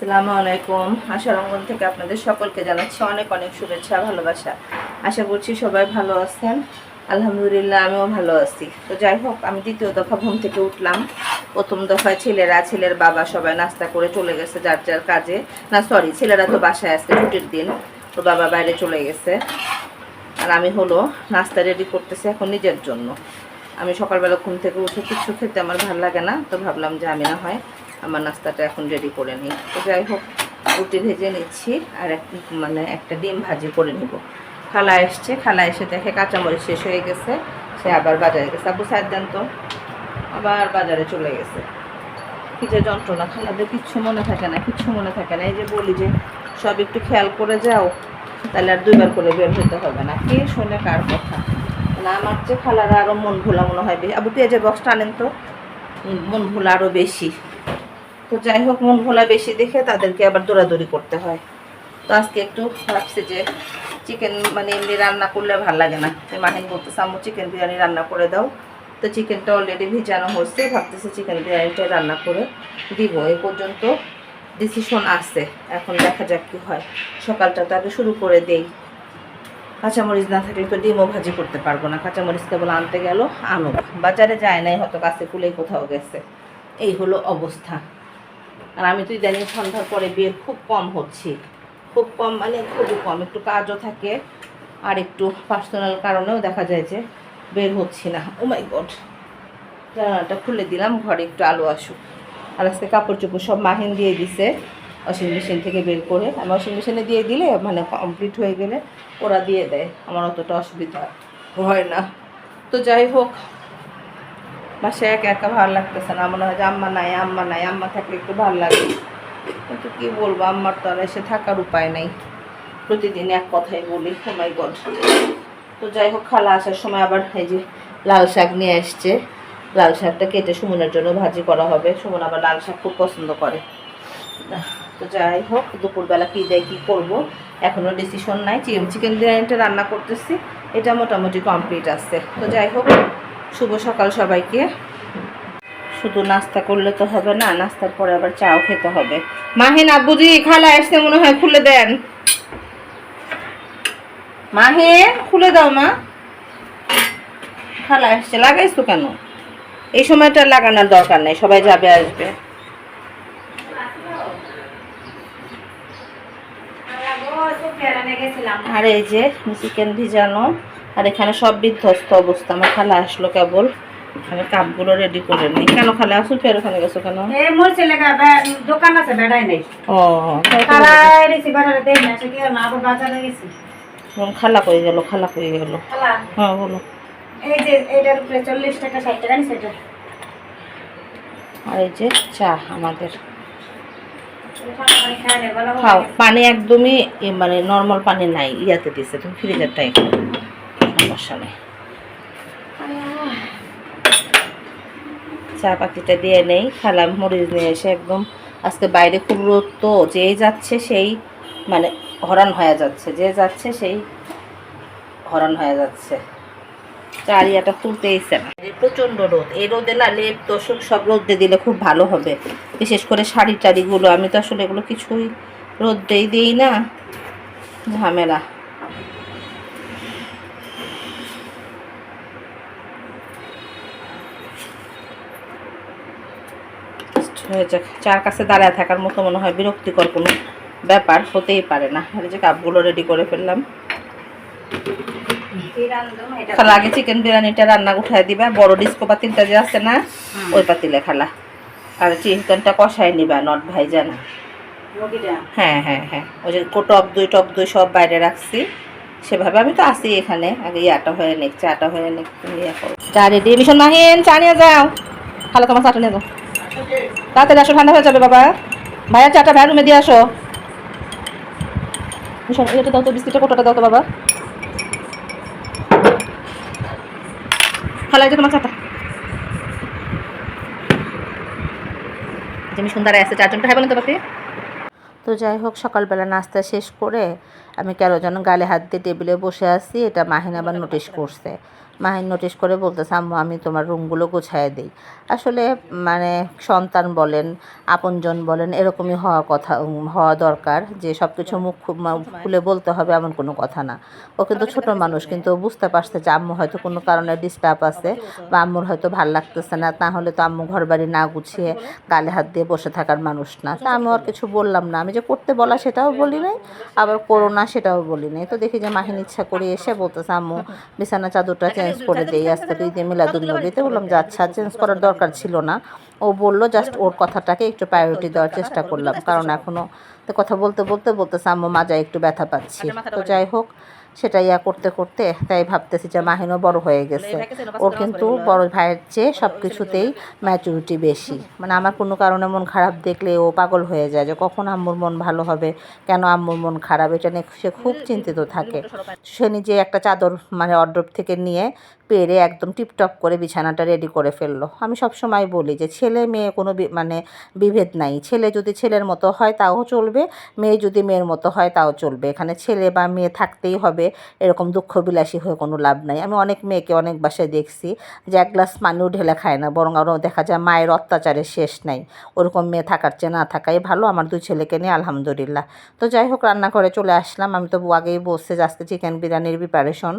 আসসালামু আলাইকুম। আশা রঙ্গন থেকে আপনাদের সকলকে জানাচ্ছি অনেক অনেক শুভেচ্ছা, ভালোবাসা। আশা করছি সবাই ভালো আছেন। আলহামদুলিল্লাহ, আমিও ভালো আছি। তো যাই হোক, আমি দ্বিতীয় দফা ঘুম থেকে উঠলাম। প্রথম দফায় ছেলেরা, ছেলের বাবা সবাই নাস্তা করে চলে গেছে যার যার কাজে। না সরি ছেলেরা তো বাসায় আসছে ছুটির দিন। তো বাবা বাইরে চলে গেছে। আর আমি হলো নাস্তা রেডি করতেছি এখন নিজের জন্য। আমি সকালবেলা ঘুম থেকে উঠে কিছু খেতে আমার ভালো লাগে না, তো ভাবলাম যে আমি না হয় আমার নাস্তাটা এখন রেডি করে নিই। তো যাই হোক, রুটি ভেজে নিচ্ছি আর এক মানে একটা ডিম ভাজি করে নিব। খালা এসছে, খালা এসে দেখে কাঁচামরিচ শেষ হয়ে গেছে। সে আবার বাজারে গেছে। আবু সাহেব দেন তো। আবার বাজারে চলে গেছে। কি যে যন্ত্রণা, খালাদের কিচ্ছু মনে থাকে না, কিচ্ছু মনে থাকে না। এই যে বলি যে, সব একটু খেয়াল করে যাও, তাহলে আর দুইবার করে বের হতে হবে না। কে শোনে কার কথা? না, আমার যে খালারা আরও মন ভোলা মনে হয় আবু পেঁয়াজের বক্সটা আনেন তো। মন ভোলা আরও বেশি। তো যাই হোক, মন ভোলা বেশি দেখে তাদেরকে আবার দৌড়াদৌড়ি করতে হয়। তো আজকে একটু ভাবছি যে চিকেন মানে এমনি রান্না করলে ভালো লাগে না। মাহিন বলতেছে, আম্মু চিকেন বিরিয়ানি রান্না করে দাও। তো চিকেনটা অলরেডি ভিজানো হচ্ছে ভাবতেছি চিকেন বিরিয়ানিটা রান্না করে দিব। এ পর্যন্ত ডিসিশন আছে। এখন দেখা যাক কি হয়। সকালটা তো আগে শুরু করে দেই। কাঁচামরিচ না থাকলে তো ডিমও ভাজি করতে পারব না। কাঁচামরিচ কেবল আনতে গেল, আনুক। বাজারে যায় নাই, হয়তো কাছে কুলেই কোথাও গেছে। এই হলো অবস্থা। আর আমি তো ইদানিং সন্ধ্যার পরে বের খুব কম হচ্ছি। খুব কম মানে খুবই কম, একটু কাজও থাকে আর একটু পার্সোনাল কারণেও দেখা যায় যে বের হচ্ছি না। ও মাই গড জানালাটা খুলে দিলাম, ঘরে একটু আলো আসুক। আর আজকে কাপড় চোপড় সব মাহিন দিয়ে দিছে ওয়াশিং মেশিন থেকে বের করে। আমি ওয়াশিং মেশিনে দিয়ে দিলে মানে কমপ্লিট হয়ে গেলে ওরা দিয়ে দেয়। আমার অতটা অসুবিধা হয় না। তো যাই হোক বাসায় একা একা ভালো লাগতেছে না। মনে হয় যে আম্মা নাই আম্মা নাই, আম্মা থাকলে একটু ভালো লাগে। কিন্তু কি বলব, আম্মার তো আর এসে থাকার উপায় নেই। প্রতিদিন এক কথাই বলি সময় গড। তো যাই হোক, খালা আসার সময় আবার এই যে লাল শাক নিয়ে আসছে। লাল শাকটা কেটে সুমনের জন্য ভাজি করা হবে। সুমন আবার লাল শাক খুব পছন্দ করে। তো যাই হোক, দুপুরবেলা কী দেয়, কী করব? এখনও ডিসিশন নাই। চিকেন বিরিয়ানিটা রান্না করতেছি। এটা মোটামুটি কমপ্লিট আছে। তো যাই হোক শুভ সকাল সবাইকে। শুধু নাস্তা করলে তো হবে না, নাস্তার পরে আবার চাও খেতে হবে। মাহিন আব্বুজি খালা এসছে মনে হয়, খুলে দেন। মাহে খুলে দাও মা। খালা এসছে, লাগাইছো কেন? এই সময়টা লাগানোর দরকার নেই, সবাই যাবে, আসবে। আর এই যে, চিকেন ভিজানো। আর এখানে সব বিধ্বস্ত অবস্থা। আমার খালা আসলো কেবল। আমি কাপগুলো রেডি করে নিই। কেন খালা? আসুন ফের ওখানে গেছো কেন? মোর ছেলেগা দোকান আছে বেড়াই নাই। ও তাই তো। বাজারে দেই না সে কি আর আবার বাজারে গেছি? খালা কই গেল? খালা কই গেল? হ্যাঁ বলো। এই যে এইটার উপরে চল্লিশ টাকা ষাট টাকা নিছে এটা? আর এই যে চা আমাদের। খাও। পানি একদমই মানে নর্মাল পানি নাই ইয়াতে দিছে তুমি ফ্রিজেরটাই খাও। সমস্যা চা পাতিটা দিয়ে নেই খালা মরিচ নিয়ে এসে একদম, আজকে বাইরে খুব রোদ তো যেই যাচ্ছে সেই মানে হরান হয়ে যাচ্ছে, যে যাচ্ছে সেই হরান হয়ে যাচ্ছে। চারিয়াটা খুলতেইছে না। প্রচণ্ড রোদ, এই রোদে না লেপ, তোষক সব রোদে দিলে খুব ভালো হবে। বিশেষ করে শাড়ি টাড়িগুলো আমি তো আসলে এগুলো কিছুই রোদেই দিই না। ঝামেলা। হয়ে যাক। চার কাছে দাঁড়ায় থাকার মতো মনে হয় বিরক্তিকর কোনো ব্যাপার হতেই পারে না। আর এই যে কাপগুলো রেডি করে ফেললাম? খালা আগে চিকেন বিরিয়ানিটা রান্না উঠায় দিবা। বড় ডিস্কো পাতিলটা যে আছে না ওই পাতিলে খালা। আর চিকেনটা কষায় নিবা নট ভাইজা না মুরগিটা? হ্যাঁ হ্যাঁ হ্যাঁ। ওই যে টপ দই টপ দই সব বাইরে রাখছি। সেভাবে আমি তো আসি এখানে। আগে ইয়াটা হয়ে নিক চাটা হয়ে নিক তুমি ইয়া করো। চা রেডি মিশন মাহিন চা নিয়ে যাও। খালা তোমার চাটা নিয়ে যাও। তাড়াতাড়ি আসো, ঠান্ডা হয়ে যাবে বাবা। ভাইয়া, চাটা ভাইয়া রুমে দিয়ে আসো। এটা দাও তো, বিস্কিটের দাও তো বাবা। এই তোমার চাটা। মিশন দাঁড়ায় আছে চারজনটা হয় বলেন তো তো যাই হোক, সকালবেলা নাস্তা শেষ করে আমি কেন যেন গালে হাত দিয়ে টেবিলে বসে আছি, এটা মাহিন আবার নোটিশ করছে। মাহিন নোটিশ করে বলতেছে, আম্মু, আমি তোমার রুমগুলো গোছায় দিই। আসলে মানে সন্তান বলেন, আপনজন বলেন, এরকমই হওয়া কথা হওয়া দরকার যে সব কিছু মুখ খুলে বলতে হবে এমন কোনো কথা না। ও কিন্তু ছোট মানুষ, কিন্তু বুঝতে পারছে যে আম্মু হয়তো কোনো কারণে ডিস্টার্ব আছে বা আম্মুর হয়তো ভালো লাগতেছে না না হলে তো আম্মু ঘর বাড়ি না গুছিয়ে গালে হাত দিয়ে বসে থাকার মানুষ না। তা আমি আর কিছু বললাম না। আমি যে করতে বলা সেটাও বলি নাই, আবার করো না সেটাও বলি নাই তো দেখি যে মাহিন ইচ্ছা করে এসে বলতেছে আম্মু বিছানা চাদরটা চেঞ্জ করে দেই আজকে তুই দিয়ে মিলাদুল নবীতে বললাম যে আচ্ছা চেঞ্জ করার দরকার ছিল না ও বলল জাস্ট ওর কথাটাকে একটু প্রায়োরিটি দেওয়ার চেষ্টা করলাম কারণ এখনও তো কথা বলতে বলতে বলতেছে আম্মু মাজা একটু ব্যথা পাচ্ছি তো যাই হোক সেটা ইয়া করতে করতে তাই ভাবতেছি যে মাহিনও বড় হয়ে গেছে। ওর কিন্তু বড় ভাইয়ের চেয়ে সব কিছুতেই ম্যাচুরিটি বেশি। মানে আমার কোনো কারণে মন খারাপ দেখলে ও পাগল হয়ে যায় যে কখন আম্মুর মন ভালো হবে কেন আম্মুর মন খারাপ? এটা নিয়ে সে খুব চিন্তিত থাকে। সে নিজে একটা চাদর মানে অর্ডার থেকে নিয়ে পেরে একদম টিপটপ করে বিছানাটা রেডি করে ফেলল। আমি সব সময় বলি যে ছেলে মেয়ে কোনো মানে বিভেদ নাই। ছেলে যদি ছেলের মতো হয় তাও চলবে মেয়ে যদি মেয়ের মতো হয় তাও চলবে। এখানে ছেলে বা মেয়ে থাকতেই হবে। এরকম দুঃখ বিলাসী হয়ে কোনো লাভ নাই। আমি অনেক মেয়েকে অনেক বাসায় দেখছি যে এক গ্লাস পানিও ঢেলে খায় না, বরং আরও দেখা যায় মায়ের অত্যাচারের শেষ নাই। ওরকম মেয়ে থাকার চেয়ে না থাকাই ভালো, আমার দুই ছেলেকে নিয়ে আলহামদুলিল্লাহ। তো যাই হোক, রান্নাঘরে চলে আসলাম। আমি তো আগেই বসছে যে আজকে চিকেন বিরিয়ানির প্রিপারেশন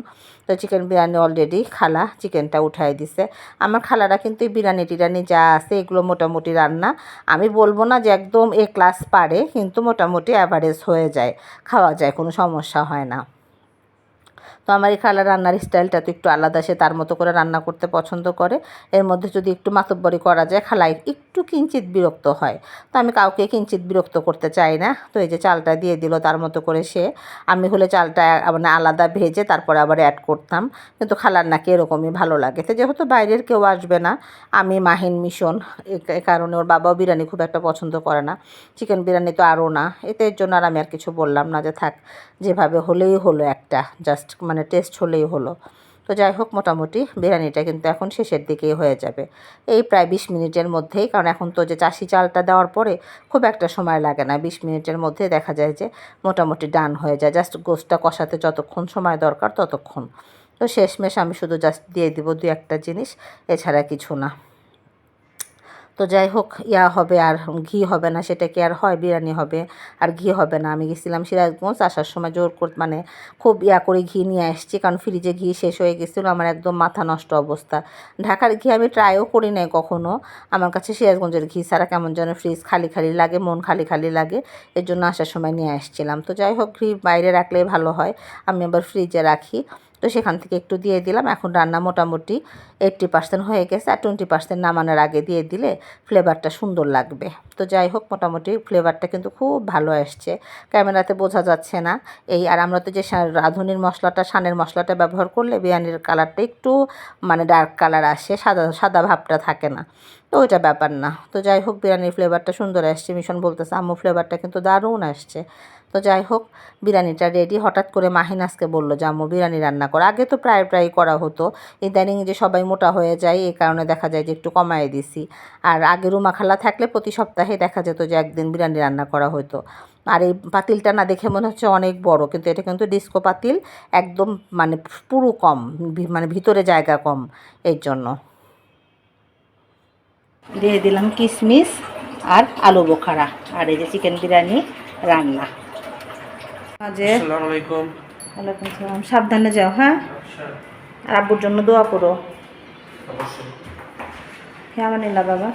তো চিকেন বিরিয়ানি অলরেডি খালা চিকেনটা উঠাই দিছে। আমার খালারা কিন্তু বিরিয়ানি টিরানি যা আছে এগুলো মোটামুটি রান্না। আমি বলব না যে একদম এ ক্লাস পারে, কিন্তু মোটামুটি অ্যাভারেজ হয়ে যায়, খাওয়া যায়, কোনো সমস্যা হয় না। তো আমার এই খালা রান্নার স্টাইলটা তো একটু আলাদা, সে তার মতো করে রান্না করতে পছন্দ করে। এর মধ্যে যদি একটু মাতব্বরি করা যায় খালাই একটু কিঞ্চিত বিরক্ত হয়। তো আমি কাউকে কিঞ্চিত বিরক্ত করতে চাই না। তো এই যে চালটা দিয়ে দিল তার মতো করে সে। আমি হলে চালটা মানে আলাদা ভেজে তারপরে আবার অ্যাড করতাম। কিন্তু খালার নাকি এরকমই ভালো লাগে। তো যেহেতু বাইরের কেউ আসবে না, আমি মাহিন মিশন এ- কারণে ওর বাবাও বিরিয়ানি খুব একটা পছন্দ করে না। চিকেন বিরিয়ানি তো আরও না। এতে এর জন্য আর আমি আর কিছু বললাম না যে থাক, যেভাবে হলেই হলো একটা। জাস্ট মানে টেস্ট হলেই হলো। তো যাই হোক, মোটামুটি বিরিয়ানিটা কিন্তু এখন শেষের দিকেই হয়ে যাবে। এই প্রায় বিশ মিনিটের মধ্যেই, কারণ এখন তো যে চাষি চালটা দেওয়ার পরে খুব একটা সময় লাগে না। বিশ মিনিটের মধ্যে দেখা যায় যে মোটামুটি ডান হয়ে যায়। জাস্ট গোস্তটা কষাতে যতক্ষণ সময় দরকার ততক্ষণ। তো শেষমেশ আমি শুধু জাস্ট দিয়ে দিব দু একটা জিনিস, এছাড়া কিছু না। তো যাই হোক, ইয়া হবে আর ঘি হবে না সেটা কি আর হয়, বিরিয়ানি হবে, আর ঘি হবে না। আমি গেছিলাম সিরাজগঞ্জ, আসার সময় জোর করে মানে খুব ইয়া করে ঘি নিয়ে আসছি, কারণ ফ্রিজে ঘি শেষ হয়ে গেছিল, আমার একদম মাথা নষ্ট অবস্থা। ঢাকার ঘি আমি ট্রাইও করি নাই কখনো। আমার কাছে সিরাজগঞ্জের ঘি ছাড়া কেমন যেন ফ্রিজ খালি খালি লাগে, মন খালি খালি লাগে, এর জন্য আসার সময় নিয়ে আসছিলাম। তো যাই হোক, ঘি বাইরে রাখলেই ভালো হয়, আমি আবার ফ্রিজে রাখি। তো সেখান থেকে একটু দিয়ে দিলাম। এখন রান্না মোটামুটি এইট্টি পার্সেন্ট হয়ে গেছে আর টোয়েন্টি পার্সেন্ট নামানোর আগে দিয়ে দিলে ফ্লেভারটা সুন্দর লাগবে। তো যাই হোক, মোটামুটি ফ্লেভারটা কিন্তু খুব ভালো আসছে। ক্যামেরাতে বোঝা যাচ্ছে না। এই আর আমরা তো যে রাঁধুনির মশলাটা, সানের মশলাটা ব্যবহার করলে বিরিয়ানির কালারটা একটু মানে ডার্ক কালার আসে, সাদা সাদা ভাবটা থাকে না। তো ওইটা ব্যাপার না। তো যাই হোক, বিরিয়ানির ফ্লেভারটা সুন্দর আসছে, মিশন বলতেছে, আম্মু ফ্লেভারটা কিন্তু দারুণ আসছে। তো যাই হোক, বিরিয়ানিটা রেডি হঠাৎ করে মাহিন আজকে বলল যে, আম্মু, বিরিয়ানি রান্না করো। আগে তো প্রায় প্রায় করা হতো। ইদানিং যে সবাই মোটা হয়ে যায়, এই কারণে দেখা যায় যে একটু কমায় দিছি। আর আগে রুমা খালা থাকলে প্রতি সপ্তাহে দেখা যেত যে, একদিন বিরিয়ানি রান্না করা হতো আর এই পাতিলটা না দেখে মনে হচ্ছে অনেক বড়, কিন্তু এটা কিন্তু ডিস্কো পাতিল, একদম মানে পুরো কম মানে ভিতরে জায়গা কম এর জন্য। দিয়ে দিলাম কিশমিশ আর আলু বোখারা আর এই যে চিকেন বিরিয়ানি রান্না। মাঝে ওয়ালাইকুম সালাম সাবধানে যাও হ্যাঁ? আর আব্বুর জন্য দোয়া করো। অবশ্যই। কেমন নিলা বাবা।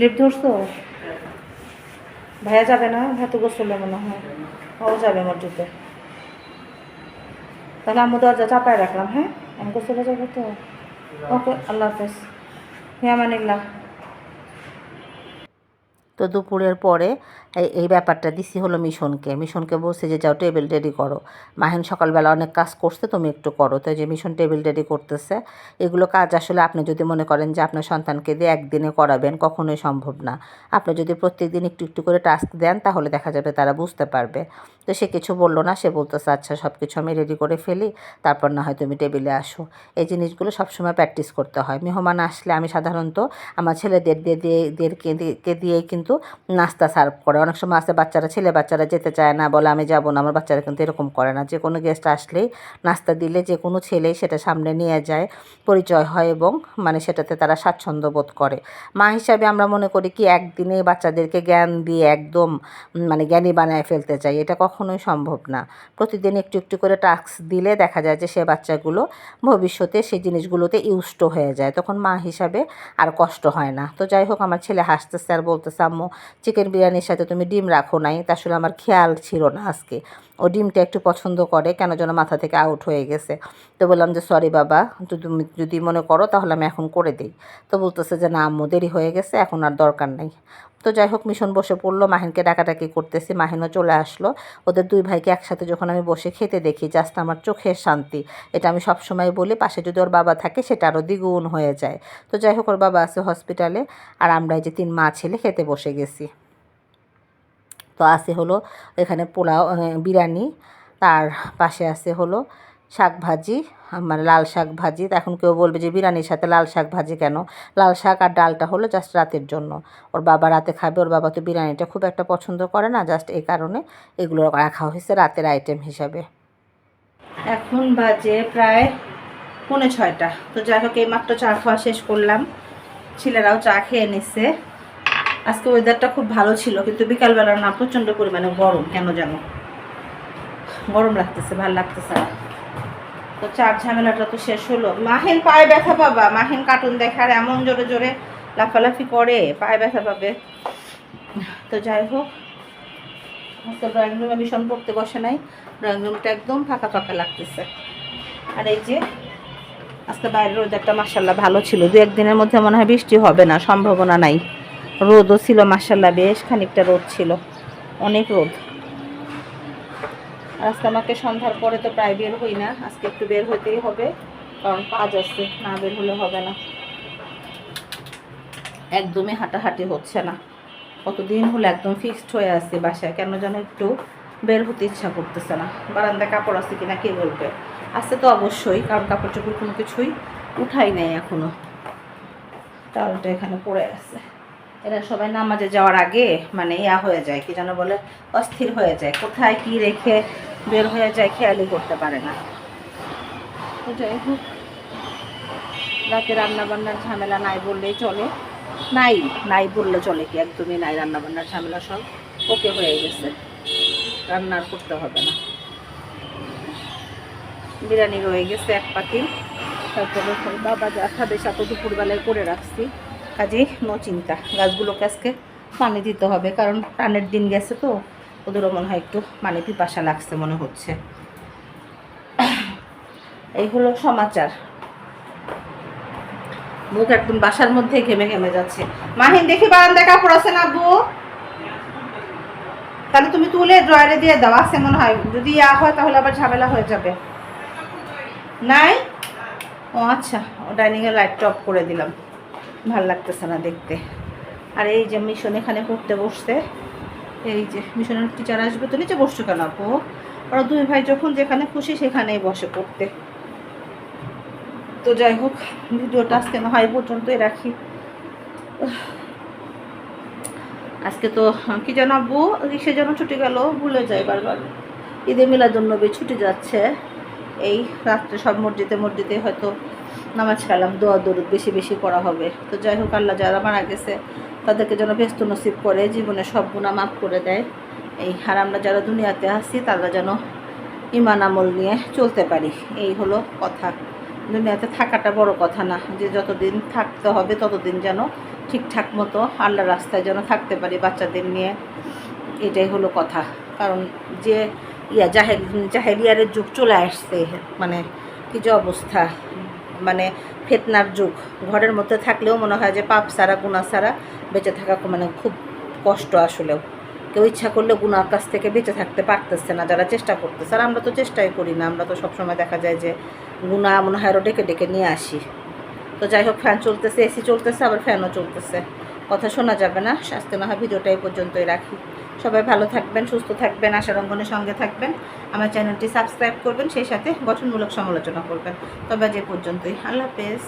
লিপ ধরছো? ভাইয়া যাবে না? ভাই তো গোসলে মনে হয়। ও যাবে মসজিদে। তাহলে আমি দরজা চাপায় রাখলাম হ্যাঁ? আমি গোসলে যাব তো। ওকে আল্লাহ হাফেজ। হ্যাঁ হিয়ামানিল্লাহ তো দুপুরের পরে এই এই ব্যাপারটা দিছি হলো মিশনকে। মিশনকে বলছে যে, যাও টেবিল রেডি করো। মাহিন সকালবেলা অনেক কাজ করছে, তুমি একটু করো। তো যে মিশন টেবিল রেডি করতেছে, এগুলো কাজ আসলে আপনি যদি মনে করেন যে, আপনার সন্তানকে দিয়ে একদিনে করাবেন, কখনোই সম্ভব না। আপনি যদি প্রত্যেকদিন একটু একটু করে টাস্ক দেন, তাহলে দেখা যাবে তারা বুঝতে পারবে। তো সে কিছু বলল না, সে বলতেছে আচ্ছা সব কিছু আমি রেডি করে ফেলি, তারপর না হয় তুমি টেবিলে আসো। এই জিনিসগুলো সবসময় প্র্যাকটিস করতে হয়। মেহমান আসলে আমি সাধারণত আমার ছেলেদের দিয়ে দিয়ে দেরকে দিয়ে- দিয়েই কিন্তু নাস্তা সার্ভ করে অনেক সময় আছে বাচ্চারা, ছেলে বাচ্চারা যেতে চায় না, বলে আমি যাব না, আমার বাচ্চারা কিন্তু এরকম করে না। যে কোনো গেস্ট আসলেই নাস্তা দিলে যে কোনো ছেলে সেটা সামনে নিয়ে যায়, পরিচয় হয় এবং মানে সেটাতে তারা স্বাচ্ছন্দ্য বোধ করে। মা হিসাবে আমরা মনে করি কি, একদিনে বাচ্চাদেরকে জ্ঞান দিয়ে একদম মানে জ্ঞানী বানায় ফেলতে চাই, এটা কখনোই সম্ভব না। প্রতিদিন একটু একটু করে টাস্ক দিলে দেখা যায় যে সে বাচ্চাগুলো ভবিষ্যতে সেই জিনিসগুলোতে ইউজড হয়ে যায়, তখন মা হিসাবে আর কষ্ট হয় না। তো যাই হোক, আমার ছেলে হাসতেছে আর বলতেছে, আম্মু চিকেন বিরিয়ানির সাথে তুমি ডিম রাখো নাই, তা আসলে আমার খেয়াল ছিল না আজকে। ও ডিমটা একটু পছন্দ করে, কেন যেন মাথা থেকে আউট হয়ে গেছে। তো বললাম যে সরি বাবা তুমি যদি মনে করো তাহলে আমি এখন করে দিই। তো বলতেছে যে, না আম্মু, দেরি হয়ে গেছে, এখন আর দরকার নেই। তো যাই হোক, মিশন বসে পড়ল, মাহিনকে ডাকাডাকি করতেছি, মাহিনও চলে আসলো। ওদের দুই ভাইকে একসাথে যখন আমি বসে খেতে দেখি জাস্ট আমার চোখের শান্তি। এটা আমি সবসময় বলি, পাশে যদি ওর বাবা থাকে, সেটা আরও দ্বিগুণ হয়ে যায়। তো যাই হোক, ওর বাবা আছে হসপিটালে আর আমরা এই যে তিন মা ছেলে, খেতে বসে গেছি। তো আছে হলো এখানে পোলাও বিরিয়ানি, তার পাশে আছে হলো শাক ভাজি মানে লাল শাক ভাজি। এখন কেউ বলবে যে বিরিয়ানির সাথে লাল শাক ভাজি কেন? লাল শাক আর ডালটা হলো জাস্ট রাতের জন্য। ওর বাবা রাতে খাবে, ওর বাবা তো বিরিয়ানিটা খুব একটা পছন্দ করে না জাস্ট এই কারণে এগুলো রাখা হয়েছে রাতের আইটেম হিসাবে। এখন বাজে প্রায় পৌনে ছয়টা। তো যাই হোক, এই মাত্র চা খাওয়া শেষ করলাম। ছেলেরাও চা খেয়ে নিচ্ছে আজকে ওয়েদারটা খুব ভালো ছিল, কিন্তু বিকালবেলা না, প্রচণ্ড পরিমাণে গরম, কেন জানো? গরম লাগতেছে, ভালো লাগতেছে তো চার ঝামেলাটা তো শেষ হলো। মাহিন পায়ে ব্যথা পাবা, মাহিন কার্টুন দেখার এমন জোরে জোরে লাফালাফি করে, পায়ে ব্যথা পাবে। তো যাই হোক, আজকে ড্রয়িং রুমে ভীষণ পড়তে বসে নাই ড্রয়িং রুমটা একদম ফাঁকা ফাঁকা লাগতেছে। আর এই যে, আজকে বাইরের ওয়েদারটা মাসাল্লাহ ভালো ছিল দু একদিনের মধ্যে মনে হয় বৃষ্টি হবে না, সম্ভাবনা নাই। রোদও ছিল মাসাল্লাহ বেশ খানিকটা রোদ ছিল। অনেক রোদ। আজকে আমাকে সন্ধ্যার পরে তো প্রায় বের হই না, আজকে একটু বের হইতেই হবে, কারণ কাজ আছে, না বের হলে হবে না। একদমই হাঁটাহাঁটি হচ্ছে না। কতদিন হলো একদম ফিক্সড হয়ে আছে বাসায়, কেন যেন একটু বের হতে ইচ্ছা করতেছে না। বারান্দায় কাপড় আছে কিনা কে বলবে? আছে তো অবশ্যই, কারণ কাপড় চোপড় কোনো কিছুই উঠাই নেই এখনও। টাওয়ালটা এখানে পড়ে আছে। এরা সবাই নামাজে যাওয়ার আগে মানে ইয়া হয়ে যায়, কি যেন বলে, অস্থির হয়ে যায়। কোথায় কি রেখে বের হয়ে যায় খেয়ালই করতে পারে না। যাই হোক, রাতে রান্নাবান্নার ঝামেলা নাই বললেই চলে। নাই নাই বললে চলে কি? একদমই নাই রান্নাবান্নার ঝামেলা সব। ওকে হয়ে গেছে। রান্না করতে হবে না। বিরিয়ানি রয়ে গেছে এক পাতিল তারপরে বাবা যা খাবে সাথে দুপুরবেলায় করে রাখছি। কাজেই নো চিন্তা। গাছগুলোকে আজকে পানি দিতে হবে, কারণ টানের দিন গেছে তো, ওদেরও মনে হয় একটু পানি পিপাসা লাগছে মনে হচ্ছে। এই হলো সমাচার। মুখ একদম বাসার মধ্যে ঘেমে ঘেমে যাচ্ছে। মাহিন, দেখি বারান্দায় কাপড় আছে না আব্বু? তাহলে তুমি তুলে ড্রয়ারে দিয়ে দাও, আছে মনে হয়। যদি ইয়া হয় তাহলে আবার ঝামেলা হয়ে যাবে। নাই? ও আচ্ছা ও ডাইনিংয়ে লাইটটা অফ করে দিলাম। ভালো লাগতেছে না দেখতে। আর এই যে মিশন এখানে পড়তে বসতে এই যে মিশনের টিচার আসবে, তো নিচে বসছো কেন আপু? ওরা দুই ভাই যখন যেখানে খুশি সেখানেই বসে পড়তে। তো যাই হোক, ভিডিওটা আজকে না হয় পর্যন্তই রাখি। আজকে তো, কি যেন আব্বু কিসে যেন ছুটি গেল, ভুলে যায় বারবার। ঈদে মিলাদুন্নবী ছুটি যাচ্ছে। এই রাত্রে সব মসজিদে মসজিদে হয়তো নামাজ কালাম, দোয়া, দরুদ বেশি বেশি করা হবে। তো যাই হোক, আল্লাহ যারা মারা গেছে, তাদেরকে যেন ব্যস্ত নসিব করে জীবনে সব গুণা মাফ করে দেয়। এই আর আমরা যারা দুনিয়াতে আসি তারা যেন ইমান আমল নিয়ে চলতে পারি। এই হলো কথা। দুনিয়াতে থাকাটা বড় কথা না, যে যতদিন থাকতে হবে, ততদিন যেন ঠিকঠাক মতো আল্লাহ রাস্তায় যেন থাকতে পারি বাচ্চাদের নিয়ে। এটাই হলো কথা। কারণ যে ইয়া জাহের জাহেরিয়ারের যুগ চলে আসছে মানে কি যে অবস্থা। মানে ফেতনার যুগ। ঘরের মধ্যে থাকলেও মনে হয় যে পাপ সারা গুণা সারা বেঁচে থাকা মানে খুব কষ্ট আসলেও। কেউ ইচ্ছা করলে গুনার কাছ থেকে বেঁচে থাকতে পারতেছে না, যারা চেষ্টা করতেছে। আর আমরা তো চেষ্টাই করি না, আমরা তো সবসময় দেখা যায় যে গুণা মনে হয় ডেকে ডেকে নিয়ে আসি। তো যাই হোক, ফ্যান চলতেছে, এসি চলতেছে, আবার ফ্যানও চলতেছে। কথা শোনা যাবে না, স্বাস্থ্য না হয় ভিডিওটা এই পর্যন্তই রাখি। সবাই ভালো থাকবেন, সুস্থ থাকবেন আশা রঙ্গনের সঙ্গে থাকবেন। আমার চ্যানেলটি সাবস্ক্রাইব করবেন, সেই সাথে গঠনমূলক সমালোচনা করবেন। তবে যে পর্যন্তই। আল্লাহ হাফেজ।